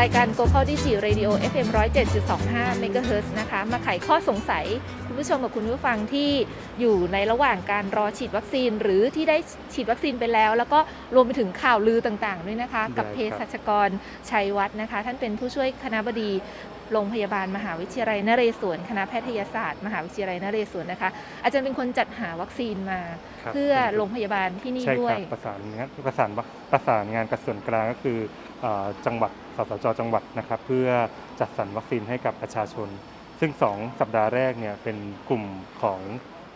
รายการ Global Digi Radio FM 107.25 MHz นะคะ มาไขข้อสงสัยคุณผู้ชมกับคุณผู้ฟังที่อยู่ในระหว่างการรอฉีดวัคซีน หรือที่ได้ฉีดวัคซีนไปแล้ว แล้วก็รวมไปถึงข่าวลือต่างๆ ด้วยนะคะ กับได้เภครับสัชกรชัยวัฒน์นะคะ ท่านเป็นผู้ช่วยคณบดี โรงพยาบาลมหาวิทยาลัยนเรศวรคณะแพทยศาสตร์มหาวิทยาลัยนเรศวรนะคะ อาจารย์เป็นคนจัดหาวัคซีนมาครับเพื่อโรงพยาบาลที่นี่ใช่ด้ควรัยบประสานงานประสานประสานงานกับส่วนกลางก็คือเอ่อจังหวัดสสจจังหวัดนะครับ เพื่อจัดสรรวัคซีนให้กับประชาชน ซึ่ง 2 สัปดาห์แรกเนี่ยเป็นกลุ่มของ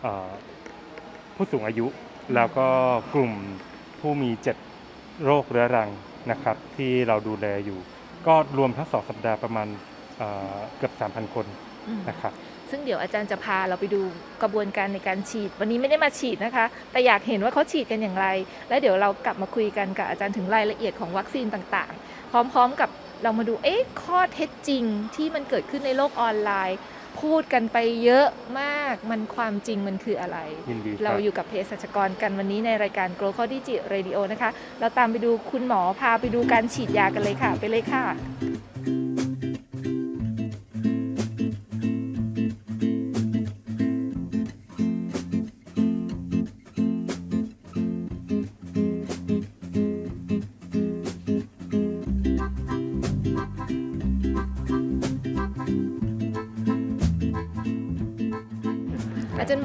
เออผู้สูงอายุ แล้วก็กลุ่มผู้มี7โรคเรื้อรังนะครับ ที่เราดูแลอยู่ ก็รวมทั้งสองสัปดาห์ประมาณ เอ่อเกือบ 3,000 คนอืมนะครับซึ่งเดี๋ยวอาจารย์จะพาเราไปดูกระบวนการในการฉีด วันนี้ไม่ได้มาฉีดนะคะ แต่อยากเห็นว่าเขาฉีดกันอย่างไร แล้วเดี๋ยวเรากลับมาคุยกันกับอาจารย์ถึงรายละเอียดของวัคซีนต่างๆ พร้อมๆกับเรามาดูเอ๊ะข้อเท็จจริงที่มันเกิดขึ้นในโลกออนไลน์ พูดกันไปเยอะมากมันความจริงมันคืออะไรยินดีคเรารับอยู่กับเภสัชกรกันวันนี้ในรายการ Global Digi Radio นะคะ เราตามไปดูคุณหมอพาไปดูการฉีดยากันเลยค่ะ ไปเลยค่ะ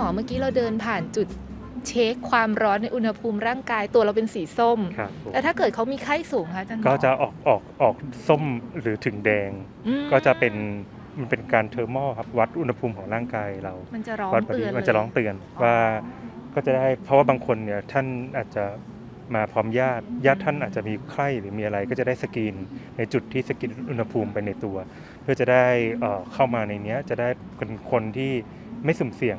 หมอเมื่อกี้เราเดินผ่านจุดเช็คความร้อนในอุณหภูมิร่างกายตัวเราเป็นสีส้มครับผมแล้วถ้าเกิดเขามีไข้สูงคะอาจารย์หมอก็จะออกออกออกส้มหรือถึงแดงอืมก็จะเป็นมันเป็นการเทอร์โมครับวัดอุณหภูมิของร่างกายเรา มันจะร้องวัดแบบเตือนี้นมันเลยจะร้องเตือนว่าก็จะได้เพราะว่าบางคนเนี่ยท่านอาจจะมาพร้อมญาติญาติท่านอาจจะมีไข้หรือมีอะไรก็จะได้สกรีนในจุดที่สกรีนอุณหภูมิไปในตัว เพื่อจะได้เอ่อเข้ามาในเนี้ยจะได้เป็นคนที่ไม่สุ่มเสี่ยง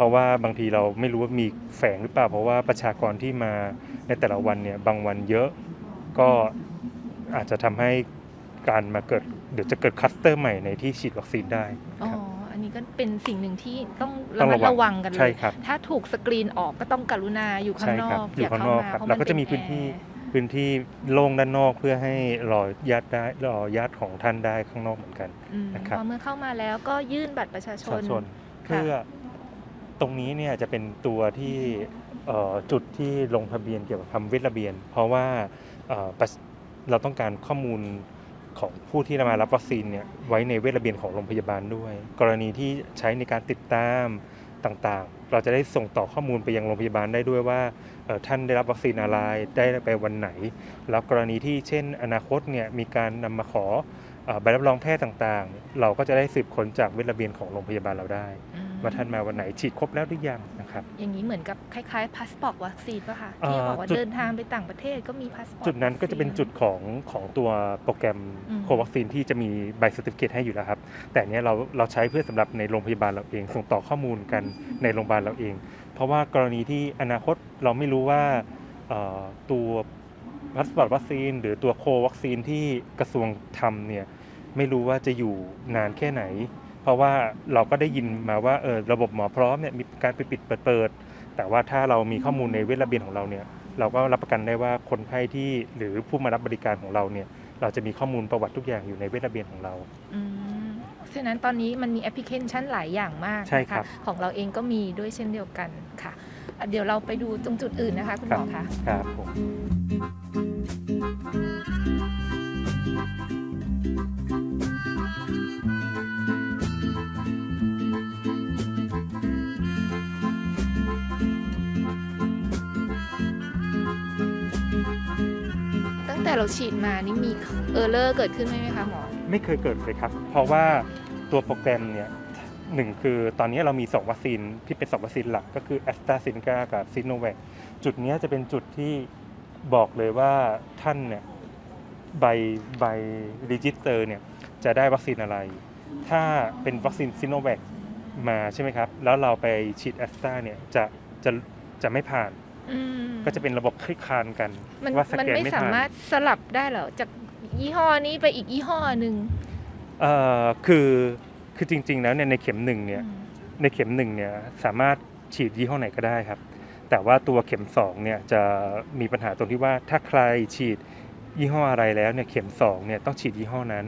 เพราะว่าบางทีเราไม่รู้ว่ามีแฝงหรือเปล่า เพราะว่าประชากรที่มาในแต่ละวันเนี่ยบางวันเยอะก็อาจจะทำให้การมาเกิดเดี๋ยวจะเกิดคลัสเตอร์ใหม่ในที่ฉีดวัคซีนได้อ๋อครับอันนี้ก็เป็นสิ่งหนึ่งที่ต้องต้ระองมัดระวังระวังกันเลใช่ยครับถ้าถูกสกรีนออกก็ต้องกรุณาอยู่ข้างใช่นอครับกอยู่อย่าข้างเข้านอกมาครับเพราะเรามันก็จะมีเป็พื้นที่แอร์พื้นที่โล่งด้านนอกเพื่อให้รอญาติได้รอญาติของท่านได้ข้างนอกเหมือนกันอืมนะครับพอเมื่อเข้ามาแล้วก็ยื่นบัตรประชาชประนชาชนค่ะเพื่อ ตรงนี้เนี่ยจะเป็นตัวที่เอ่อจุดที่ลงทะเบียนเกี่ยวกับทำเวทระเบียน เพราะว่าเอ่อประเราต้องการข้อมูลของผู้ที่มารับวัคซีนเนี่ยไว้ในเวทระเบียนของโรงพยาบาลด้วย กรณีที่ใช้ในการติดตามต่างๆ เราจะได้ส่งต่อข้อมูลไปยังโรงพยาบาลได้ด้วยว่าเอ่อท่านได้รับวัคซีนอะไรได้ไปวันไหน แล้วกรณีที่เช่น อนาคตเนี่ยมีการนำมาขอเอ่อใบรับรองแพทย์ต่างๆ เราก็จะได้สืบค้นจากเวทระเบียนของโรงพยาบาลเราได้อืม ว่าท่านมาวันไหนฉีดครบแล้วหรือยังนะครับ อย่างนี้เหมือนกับคล้ายๆพาสปอร์ตวัคซีนป่ะคะเอ่อที่บอกว่าจุดเดินทางไปต่างประเทศก็มีพาสปอร์ตจุดนั้นก็จะเป็นจุดของของตัวโปรแกรมอืมโควัคซีนที่จะมีใบสติฟิเคตให้อยู่แล้วครับ แต่เนี้ยเราเราใช้เพื่อสำหรับในโรงพยาบาลเราเอง ส่งต่อข้อมูลกันในโรงพยาบาลเราเอง เพราะว่ากรณีที่อนาคตเราไม่รู้ว่าเอ่อตัวพาสปอร์ตวัคซีน หรือตัวโควัคซีนที่กระทรวงทำเนี่ยไม่รู้ว่าจะอยู่นานแค่ไหน เพราะว่าเราก็ได้ยินมาว่าเออระบบหมอพร้อมเนี่ยมีการปิดปิดเปิดเปิดแต่ว่าถ้าเรามีข้อมูลในเวทระเบียนของเราเนี่ยเราก็รับประกันได้ว่าคนไข้ที่หรือผู้มารับบริการของเราเนี่ยเราจะมีข้อมูลประวัติทุกอย่างอยู่ในเวทระเบียนของเราอืมฉะนั้นตอนนี้มันมีแอปพลิเคชันหลายอย่างมากใช่นะครัคะบของเราเองก็มีด้วยเช่นเดียวกันค่ะอะ เดี๋ยวเราไปดูตรงจุดอื่นนะคะ คุณหมอคะครับผม แต่เราฉีดมานี่มีเออร์เลอร์เกิดขึ้นไหมไหมคะหมอ ไม่เคยเกิดเลยครับ เพราะว่าตัวโปรแกรมเนี่ยหนึ่งคือตอนนี้เรามี 2 วัคซีนที่เป็น 2 วัคซีนหลักก็คือแอสตราเซเนกากับซิโนแวคจุดนี้จะเป็นจุดที่บอกเลยว่าท่านเนี่ยใบใบรีจิสเตอร์เนี่ยจะได้วัคซีนอะไร ถ้าเป็นวัคซีนซิโนแวคมาใช่ไหมครับ แล้วเราไปฉีดแอสตราเนี่ยจะจะจะไม่ผ่าน ก็จะเป็นระบบคลิกคานกันมันว่าสมันแกนไม่ไม่สาผ่านมารถสลับได้เหรอจากยี่ห้อนี้ไปอีกยี่ห้อหนึ่งเอ่อคือคือจริง ๆ แล้วเนี่ยในเข็มหนึ่งเนี่ยอืมในเข็มหนึ่งเนี่ยสามารถฉีดยี่ห้อไหนก็ได้ครับ แต่ว่าตัวเข็ม2เนี่ยจะมีปัญหาตรงที่ว่าถ้าใครฉีดยี่ห้ออะไรแล้วเนี่ยเข็มสองเนี่ยต้องฉีดยี่ห้อนั้น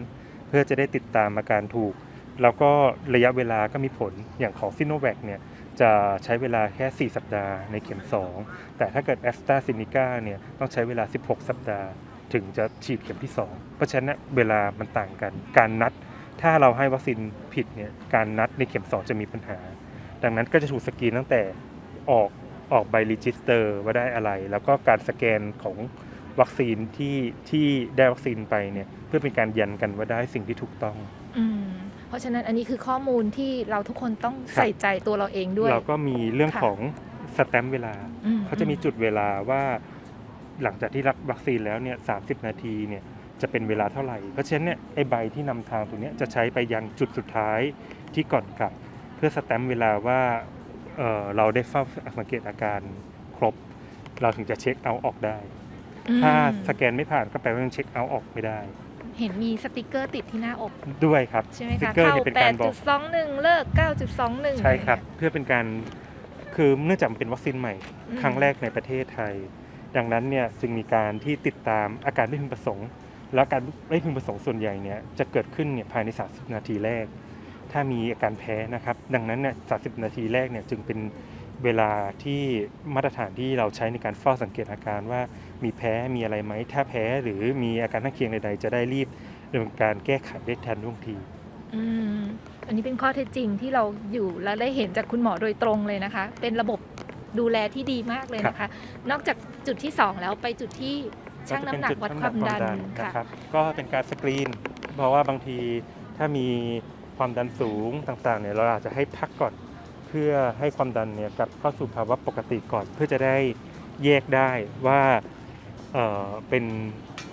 เพื่อจะได้ติดตามอาการถูก แล้วก็ระยะเวลาก็มีผลอย่างของซิโนแวคเนี่ย จะใช้เวลาแค่ 4 สัปดาห์ในเข็ม 2 แต่ถ้าเกิดแอสตราซเนกาเนี่ยต้องใช้เวลา 16 สัปดาห์ ถึงจะฉีดเข็มที่ 2 เพราะฉะนั้นเวลามันต่างกัน การนัด ถ้าเราให้วัคซีนผิดเนี่ยการนัดในเข็ม 2 จะมีปัญหา ดังนั้นก็จะถูกสกรีนตั้งแต่ออกออกใบรีจิสเตอร์ว่าได้อะไร แล้วก็การสแกนของวัคซีนที่ที่ได้วัคซีนไปเนี่ยเพื่อเป็นการยันกันว่าได้สิ่งที่ถูกต้อง เพราะฉะนั้นอันนี้คือข้อมูลที่เราทุกคนต้องครับใส่ใจตัวเราเองด้วย เราก็มีเรื่องค่ะของสแตมป์เวลาอืเขาจะมีจุดเวลาว่าหลังจากที่รับวัคซีนแล้วเนี่ยสานาทีเนี่ยจะเป็นเวลาเท่าไหร่ เพราะฉะนั้นเนี่ยไอใบที่นำทางตรงเนี้ยจะใช้ไปยังจุดสุดท้ายที่ก่อนกลับ เพื่อสแตมป์เวลาว่าเอ่อเราได้เฝ้าสังเกตอาการครบ เราถึงจะเช็คเอาท์ออกได้อืมถ้าสแกนไม่ผ่านก็แปลว่ายังเช็คเอาท์ออกไม่ได้ เห็นมีสติกเกอร์ติดที่หน้าอก ด้วยครับใช่ไหมสติ๊คะกเกอร์เข้าเนี่ยเป็นการบอก 8.21 เลิก 9.21ใช่ครับ เพื่อเป็นการคือเนื่องจากมันเป็นวัคซีนใหม่ อืมครั้งแรกในประเทศไทย ดังนั้นเนี่ยจึงมีการที่ติดตามอาการไม่พึงประสงค์ แล้วอาการไม่พึงประสงค์ส่วนใหญ่เนี่ยจะเกิดขึ้นเนี่ยภายใน 30 นาทีแรก ถ้ามีอาการแพ้นะครับ ดังนั้นเนี่ย30 นาทีแรกเนี่ยจึงเป็น เวลาที่มาตรฐานที่เราใช้ในการเฝ้าสังเกตอาการว่ามีแพ้มีอะไรไหม ถ้าแพ้หรือมีอาการข้างเคียงใดๆ จะได้รีบดำเนินการแก้ไขได้ทันท่วงทีอืมอันนี้เป็นข้อเท็จจริงที่เราอยู่และได้เห็นจากคุณหมอโดยตรงเลยนะคะ เป็นระบบดูแลที่ดีมากเลยนะคะ นอกจากจุดที่ 2 แล้วไปจุดที่ชั่งน้ำหนักวัดความดันนะค่ะครับ ก็เป็นการสกรีน เพราะว่าบางทีถ้ามีความดันสูงต่างๆเนี่ยเราอาจจะให้พักก่อนเพื่อให้ความดันเนี่ยกลับเข้าสู่ภาวะปกติก่อน เพื่อจะได้แยกได้ว่าเอ่อเป็น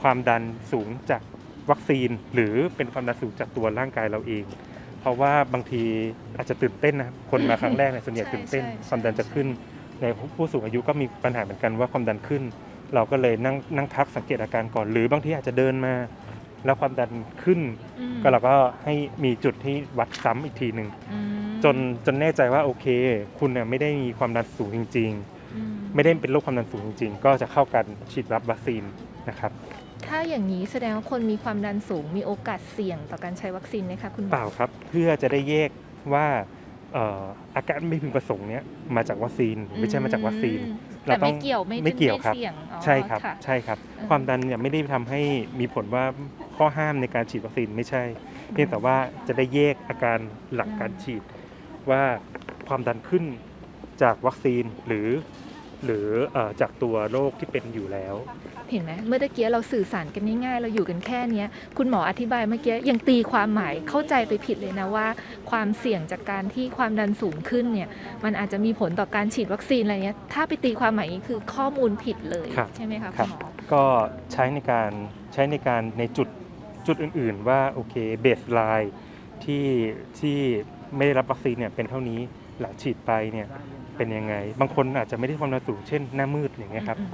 ความดันสูงจากวัคซีน หรือเป็นความดันสูงจากตัวร่างกายเราเอง เพราะว่าบางทีอาจจะตื่นเต้นนะครับคนมาครั้งแรกเนี่ยส่วนใหญ่ใช่ตื่นเต้นใช่ใช่ความดันจะขึ้น ในผู้สูงอายุก็มีปัญหาเหมือนกันว่าความดันขึ้น เราก็เลยนั่งนั่งพักสังเกตอาการก่อน หรือบางทีอาจจะเดินมาแล้วความดันขึ้นอืมก็เราก็ให้มีจุดที่วัดซ้ำอีกทีหนึ่งอืม จนจนแน่ใจว่าโอเค คุณเนี่ยไม่ได้มีความดันสูงจริงอืมๆไม่ได้เป็นโรคความดันสูงจริง ๆ ก็จะเข้ากันฉีดรับวัคซีนนะครับถ้าอย่างนี้แสดงว่าคนมีความดันสูงมีโอกาสเสี่ยงต่อการใช้วัคซีนไหมคะคุณหมอเปล่าครับ เพื่อจะได้แยกว่าเอ่ออาการไม่พึงประสงค์เนี้ยมาจากวัคซีนหรือไม่ใช่มาจากวัคซีนอืมเราแต่ต้ไม่องเกี่ยวไม่ไม่เกี่ยวครับเสี่ยงอ๋อใช่ครับค่ะใช่ครับเออความดันเนี่ยไม่ได้ทำให้มีผลว่าข้อห้ามในการฉีดวัคซีนไม่ใช่ เพียงแต่ว่าจะได้แยกอาการหลังการฉีด ว่าความดันขึ้นจากวัคซีนหรือ หรือเอ่อจากตัวโรคที่เป็นอยู่แล้ว เห็นไหมเมื่อตะกี้เราสื่อสารกันง่ายๆ เราอยู่กันแค่เนี้ยคุณหมออธิบายเมื่อกี้ยังตีความหมายเข้าใจไปผิดเลยนะว่า ความเสี่ยงจากการที่ความดันสูงขึ้นเนี่ยมันอาจจะมีผลต่อการฉีดวัคซีนอะไรเงี้ยถ้าไปตีความหมายนี้คือข้อมูลผิดเลยครับใช่ไหมคะครัคุบณหมอก็ใช้ในการใช้ในการในจุดจุดอื่นๆ ว่าโอเคเบสไลน์ที่ที่ ไม่ได้รับวัคซีนเนี่ยเป็นเท่านี้หลังฉีดไปเนี่ยเป็นยังไง บางคนอาจจะไม่ได้ความดันสูงเช่นหน้ามืดอย่างเงี้ยครับอืม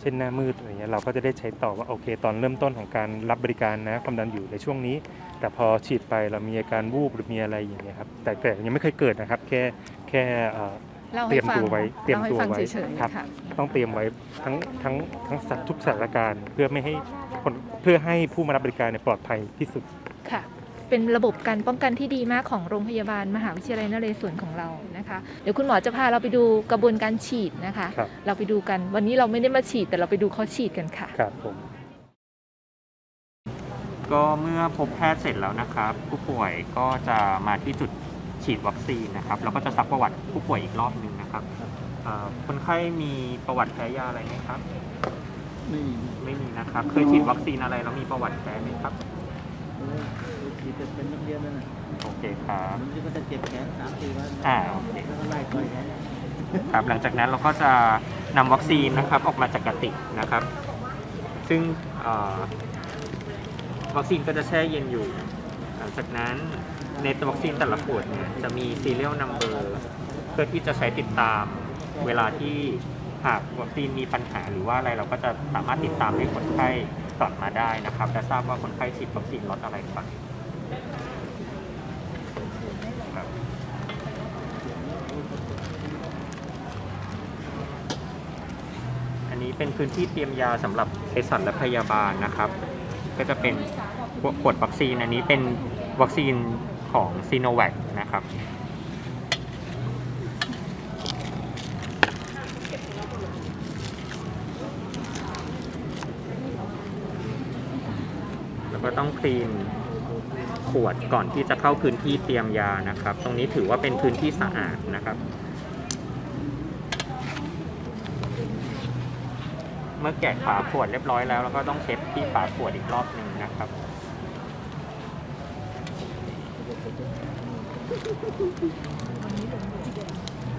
เช่นหน้ามืดอะไรเงี้ยเราก็จะได้ใช้ต่อว่าโอเค ตอนเริ่มต้นของการรับบริการนะความดันอยู่ในช่วงนี้ แต่พอฉีดไปเรามีอาการวูบหรือมีอะไรอย่างเงี้ยครับแต่แต่ยังไม่เคยเกิดนะครับ แค่แค่เอ่อเล่าเตรีให้ยมฟังตัวไว้เตรียมล่าให้ตัวฟังไว้เฉยครับๆค่ะต้องเตรียมไว้ทั้งทั้งทั้งสัตว์ทุกสถานการณ์ เพื่อไม่ให้คนเพื่อให้ผู้มารับบริการเนี่ยปลอดภัยที่สุดค่ะ เป็นระบบการป้องกันที่ดีมากของโรงพยาบาลมหาวิทยาลัยนเรศวรของเรานะคะ เดี๋ยวคุณหมอจะพาเราไปดูกระบวนการฉีดนะคะ ครับเราไปดูกันวันนี้เราไม่ได้มาฉีดแต่เราไปดูเขาฉีดกันค่ะ ครับผมก็เมื่อพบแพทย์เสร็จแล้วนะครับ ผู้ป่วยก็จะมาที่จุดฉีดวัคซีนนะครับแล้วก็จะซักประวัติผู้ป่วยอีกรอบหนึ่งนะครับเอ่อคนไข้มีประวัติแพ้ยาอะไรไหมครับ ไม่มีไม่มีนะครับ เคยฉีดวัคซีนอะไรแล้วมีประวัติแพ้ไหมครับ โอ้ยฉีดจะเป็นนักเรียนนั่นน่ะโอเคครับ มันก็จะเจ็บแขนสามสี่วันอ่าโอเค แล้วก็ไล่ต่อยแขนครับหลังจากนั้นเราก็จะนำวัคซีนนะครับออกมาจากกระติกนะครับ ซึ่งเอ่อวัคซีนก็จะแช่เย็นอยู่ หลังจากนั้นในตัววัคซีนแต่ละขวดเนี่ยจะมี serial number เพื่อที่จะใช้ติดตามเวลาที่หากวัคซีนมีปัญหาหรือว่าอะไรเราก็จะสามารถติดตามให้คนไข้กลับมาได้นะครับและทราบว่าคนไข้ฉีดวัคซีนล็อตอะไรไปครับ อันนี้เป็นพื้นที่เตรียมยาสำหรับเภสัชและพยาบาลนะครับ ก็จะเป็นขวดวัคซีน อันนี้เป็นวัคซีนของซีโนแวคนะครับแล้วก็ต้องคลีน ขวดก่อนที่จะเข้าพื้นที่เตรียมยานะครับ ตรงนี้ถือว่าเป็นพื้นที่สะอาดนะครับ เมื่อแกะฝาขวดเรียบร้อยแล้วเราก็ต้องเช็ดที่ฝาขวดอีกรอบหนึ่งนะครับ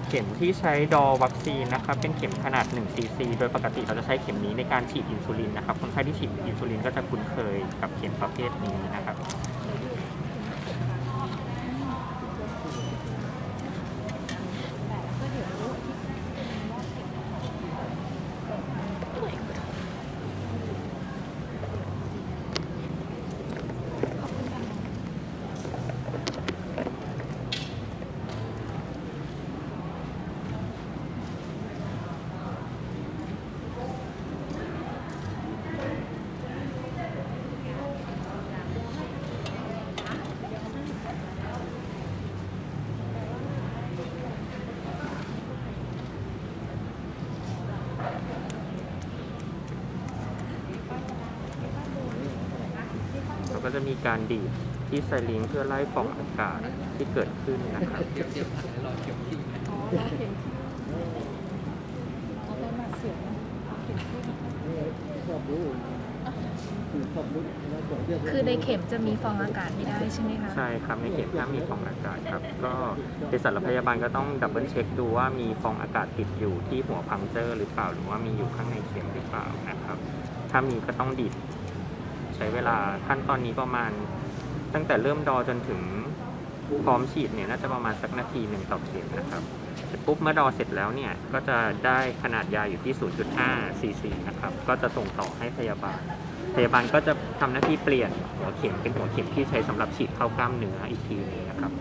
เข็มที่ใช้ดอวัคซีนนะครับ เป็นเข็มขนาด1ซีซีโดยปกติเราจะใช้เข็มนี้ในการฉีดอินซูลินนะครับคนไข้ที่ฉีดอินซูลินก็จะคุ้นเคยกับเข็มประเภทนี้นะครับ จะมีการดีดที่ไซลิงเพื่อไล่ฟองอากาศที่เกิดขึ้นนะครับคือในเข็มจะมีฟองอากาศไม่ได้ใช่ไหมคะใช่ครับในเข็มถ้ามีฟองอากาศครับ ก็เภสัชพยาบาลก็ต้องดับเบิลเช็คดูว่ามีฟองอากาศติดอยู่ที่หัวพังเจอร์หรือเปล่าหรือว่ามีอยู่ข้างในเข็มหรือเปล่านะครับ ถ้ามีก็ต้องดีด ช้เวลาขั้นตอนนี้ประมาณ ตั้งแต่เริ่มดอจนถึงพร้อมฉีดเนี่ยน่าจะประมาณสักนาทีหนึ่งต่อเข็มนะครับเสร็จปุ๊บเมื่อดอเสร็จแล้วเนี่ยก็จะได้ขนาดยาอยู่ที่ 0.5 ซีซีนะครับก็จะส่งต่อให้พยาบาล พยาบาลก็จะทำหน้าที่เปลี่ยนหัวเข็มเป็นหัวเข็มที่ใช้สำหรับฉีดเข้ากล้ามเนื้ออีกทีหนึงนะครับ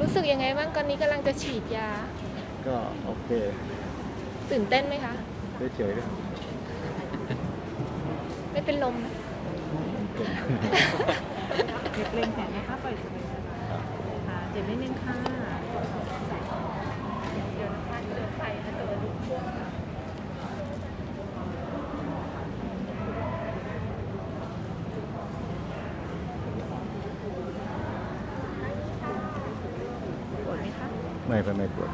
รู้สึกยังไงบ้างตอนนี้กำลังจะฉีดยา ก็โอเค ตื่นเต้นไหมคะเฉยๆนะ ไม่เป็นลมเก็บเล็งแขนนะคะปล่อยสบายๆค่ะเจ็บนิดนึงค่ะเดี๋ยวนะคะเดินไปนะเดินลุกช่วงปวดไหมคะไม่ไม่ไม่ปวด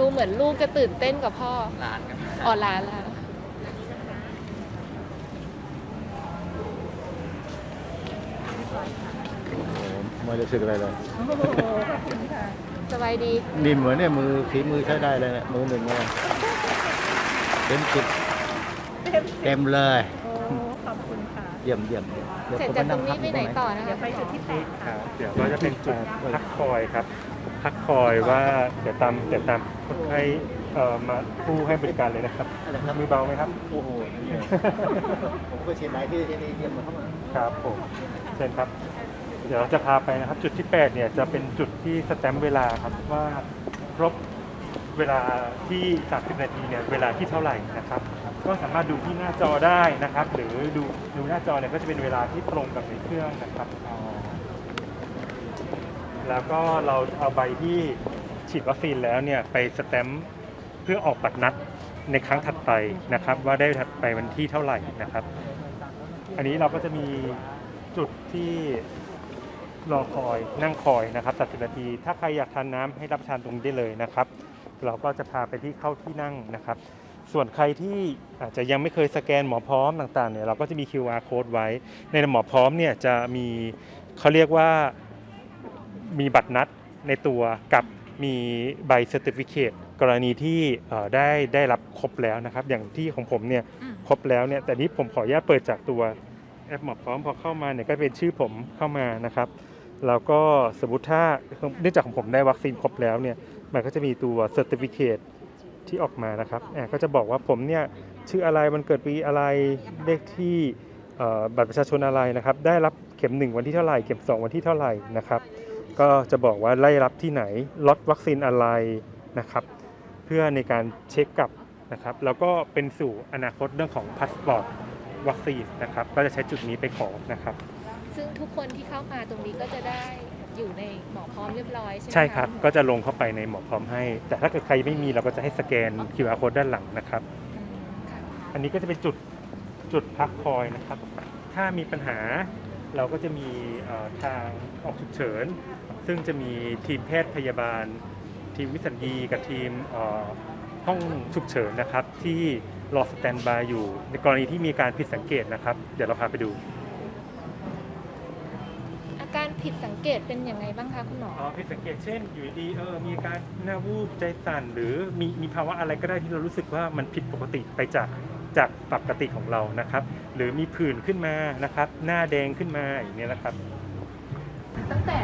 ดูดูเหมือนลูกจะตื่นเต้นกับพ่อหลานกันอ๋อหลานหลานโอ้โหไม่รู้สึกอะไรเลย โอ้โหขอบคุณค่ะ สบายดี นิ่มเหมือนเนี่ยมือฝีมือใช้ได้เลยเนี่ยมือหนึ่งเลยเต็มสิบเต็มเลย โอ้ ขอบคุณค่ะ เยี่ยมเยี่ยม ดี๋ยวเสร็จผมจากตรงพันี้ไปไหนต่อนะเดี๋ยคะวไปจุดที่แปดคค่ะรับเดี๋ยวก็จะเป็นจุดพักคอยครับ พักคอยว่าเดี๋ยวตามเดี๋ยวตามคนไข้เอ่อมาผู้ให้บริการเลยนะครับอะไรครับ มือเบาไหมครับ โอ้โหนี่เลยผมก็เชียร์หลายที่ที่นี่เยี่ยมมาเข้ามาครับผมเชิญครับ เดี๋ยวเราจะพาไปนะครับ จุดที่ 8 เนี่ยจะเป็นจุดที่สแตมป์เวลาครับว่าครบเวลาที่ 30 นาทีเนี่ยเวลาที่เท่าไหร่นะครับ ก็สามารถดูที่หน้าจอได้นะครับ หรือดูดูหน้าจอเนี่ยก็จะเป็นเวลาที่ตรงกับในเครื่องนะครับ แล้วก็เราเอาใบที่ฉีดวัคซีนแล้วเนี่ยไปสแตมป์เพื่อออกบัตรนัดในครั้งถัดไปนะครับ ว่าได้ถัดไปวันที่เท่าไหร่นะครับ อันนี้เราก็จะมีจุดที่รอคอยนั่งคอยนะครับตัดสิบนาที ถ้าใครอยากทานน้ำให้รับประทานตรงนี้ได้เลยนะครับ เราก็จะพาไปที่เข้าที่นั่งนะครับ ส่วนใครที่อาจจะยังไม่เคยสแกนหมอพร้อมต่างๆเนี่ยเราก็จะมี QR code ไว้ ในหมอพร้อมเนี่ยจะมีเขาเรียกว่ามีบัตรนัดในตัวกับมีใบเซอร์ติฟิเคตกรณีที่เอ่อได้ได้รับครบแล้วนะครับ อย่างที่ของผมเนี่ยอืมครบแล้วเนี่ยแต่นี้ผมขออนุญาตเปิดจากตัวแอปหมอพร้อมพอเข้ามาเนี่ยก็เป็นชื่อผมเข้ามานะครับแล้วก็สมมติถ้าเนื่องจากของผมได้วัคซีนครบแล้วเนี่ยมันก็จะมีตัวเซอร์ติฟิเคต ที่ออกมานะครับอ่าก็จะบอกว่าผมเนี่ยชื่ออะไรมันเกิดปีอะไรเลขที่บัตรประชาชนอะไรนะครับ ได้รับเข็ม 1 วันที่เท่าไหร่เข็ม 2 วันที่เท่าไหร่นะครับ ก็จะบอกว่าไล่รับที่ไหนล็อตวัคซีนอะไรนะครับ เพื่อในการเช็คกลับนะครับ แล้วก็เป็นสู่อนาคตเรื่องของพาสปอร์ตวัคซีนนะครับ ก็จะใช้จุดนี้ไปขอนะครับ ซึ่งทุกคนที่เข้ามาตรงนี้ก็จะได้ อยู่ในหมอพร้อมเรียบร้อยใช่ไหมะใช่ครับ ก็จะลงเข้าไปในหมอพร้อมให้ แต่ถ้าเกิดใครไม่มีเราก็จะให้สแกน QR code ด้านหลังนะครับ อืมค่ะอันนี้ก็จะเป็นจุดจุดพักคอยนะครับ ถ้ามีปัญหาเราก็จะมีเอ่อทางออกฉุกเฉิน ซึ่งจะมีทีมแพทย์พยาบาล ทีมวิสัญญีกับทีมเอ่อห้องฉุกเฉินนะครับ ที่รอสแตนบายอยู่ในกรณีที่มีการผิดสังเกตนะครับ เดี๋ยวเราพาไปดูอาการ ผิดสังเกตเป็นยังไงบ้างคะคุณหมอ อ๋อผิดสังเกตเช่น อยู่ดีๆเออมีอาการหน้าวูบใจสั่นหรือมีมีภาวะอะไรก็ได้ที่เรารู้สึกว่ามันผิดปกติไปจากจากปกติของเรานะครับ หรือมีผื่นขึ้นมานะครับ หน้าแดงขึ้นมาอย่างนี้ยนะครับ ตั้งแต่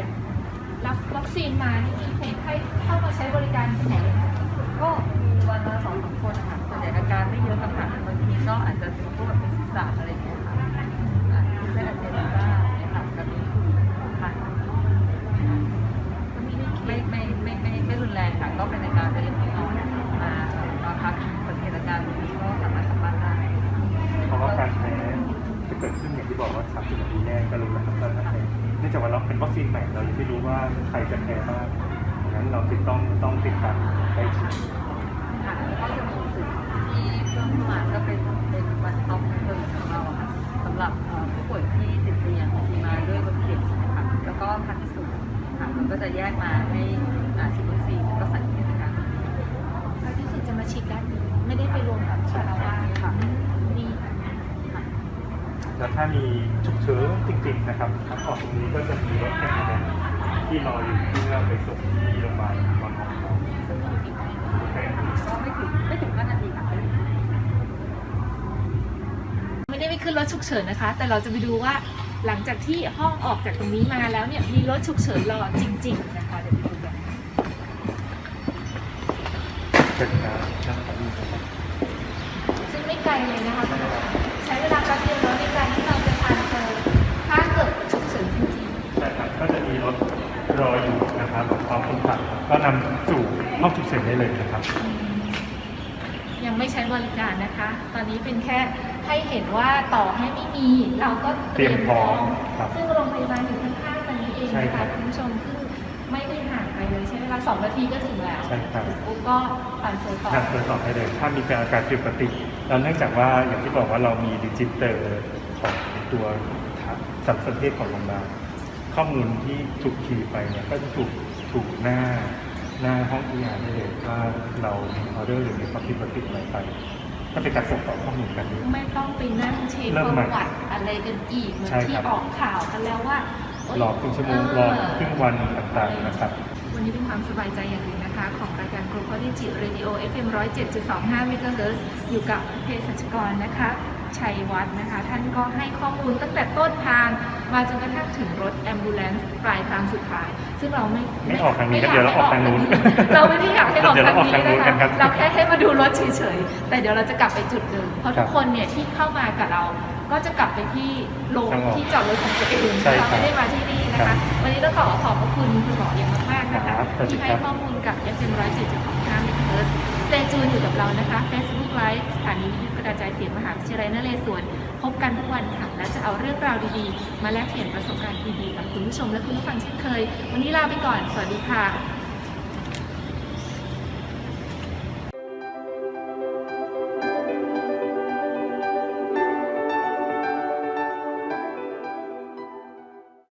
รับวัคซีนมานี่มีคนไข้เข้ามาใช้บริการคุณหมอเลยไหมก็มีวันละสองสามคนค่ะส่วนใหญ่อาการไม่เยอะค่ะบางทีก็อาจจะเป็นพวกแบบเป็นศีรษะอะไร แยกมาให้อ่าฉีดวัคซีนแล้วก็สังเกตอาการเขาที่สุดจะมาฉีดด้านนี้ไม่ได้ไปรวมกับชาลาวาค่ะดีค่ะแล้วถ้ามีฉุกเฉินจริงๆนะครับทางออกตรงนี้ก็จะมีรถแอมบูเลนซ์ที่รออยู่เพื่อไปส่งที่โรงพยาบาลบางของเราซึ่งอยู่ที่ไหนก็ไม่ถึงไม่ถึง5นาทีค่ะไม่ได้ไปขึ้นรถฉุกเฉินนะคะ แต่เราจะไปดูว่า หลังจากที่ห้องออกจากตรงนี้มาแล้วเนี่ยมีรถฉุกเฉินรอจริง ๆ นะคะเดี๋ยวไปดูกันเป็นการนั่งของครับซึ่งไม่ไกลเลยนะคะคุณหมอใช้เวลาแป๊บเดียวแล้วในการที่เราจะทานเจอถ้าเกิดฉุกเฉินจริงใช่ครับก็จะมีรถรออยู่นะครับพร้อมคนขับก็นำสู่ห้องฉุกเฉินได้เลยนะครับ ๆ ยังไม่ใช้บริการนะคะ ตอนนี้เป็นแค่ ให้เห็นว่าต่อให้ไม่มี เราก็เตรียมพร้อมครับซึ่งโรงพยาบาลอยู่ข้างๆตรงนี้เองใช่นะครัคะบคุณผู้ชมคือไม่ได้ห่างไปเลยใช้เวลาสองนาทีก็ถึงแล้วใช่ครับปุ๊บก็ผ่านเซอร์ต่อทางตรวจสอบให้เลย ถ้ามีอาการผิดปกติแล้วเนื่องจากว่าอย่างที่บอกว่าเรามีดิจิเตอร์ของตัวสัมสนเทศของโรงพยาบาลข้อมูลที่ถูกคีย์ไปเนี่ยก็จะถูกถูกหน้าหน้าห้องอีอาได้เลยว่าเรามีออเดอร์หรือมีความผิดปกติอะไรไป ก็เป็นการส่งต่อข้อมูลกัน ไม่ต้องไปนั่งเช็คเริ่ปมใหม่ระวัติอะไรกันอีกเหมือนใช่ที่ครับ ออกข่าวกันแล้วว่าโยรอครึ่งชั่วโมงรอครึ่งวันต่างๆนะครับ วันนี้เป็นความสบายใจอย่างหนึ่งนะคะ ของรายการ Global Digi Radio FM 107.25 MHz อยู่กับเภสัชกรนะคะ ชัยวัฒน์นะคะ ท่านก็ให้ข้อมูลตั้งแต่ต้นทาง มาจนกระทั่งถึงรถแอมบูเลนซ์ปลายทางสุดท้าย ซึ่งเราไม่ไม่ออกทางนี้ไม่เดี๋ยวเราออกทางนู้นเราไม่ได้อยากให้ออกเดี๋ยวเราออกทาทางงนู้นี้นกันะนครัคะบเราแค่ให้มาดูรถเฉยๆแต่เดี๋ยวเราจะกลับไปจุดเดิมเพราะครัทุบกคนเนี่ยที่เข้ามากับเราก็จะกลับไปที่โรงทางออกที่จอดรถของตัวเองใช่ครับเราไม่ได้มาที่นี่นะครัคะบวันนี้ต้องขอขอบพระคุณคุณหมออย่างมากๆนะคะครับสวัสดีที่ให้ค รับข้อมูลกับ FM 107.25 MHz Stay tuned อยู่กับเรานะคะ Facebook Live สถานีวิทยุกระจายเสียงมหาวิทยาลัยนเรศวรพบกันทุกวันค่ะ และจะเอาเรื่องราวดีๆ มาแลกเปลี่ยนประสบการณ์ดีๆกับคุณผู้ชมและคุณผู้ฟังเช่นเคย วันนี้ลาไปก่อน สวัสดีค่ะ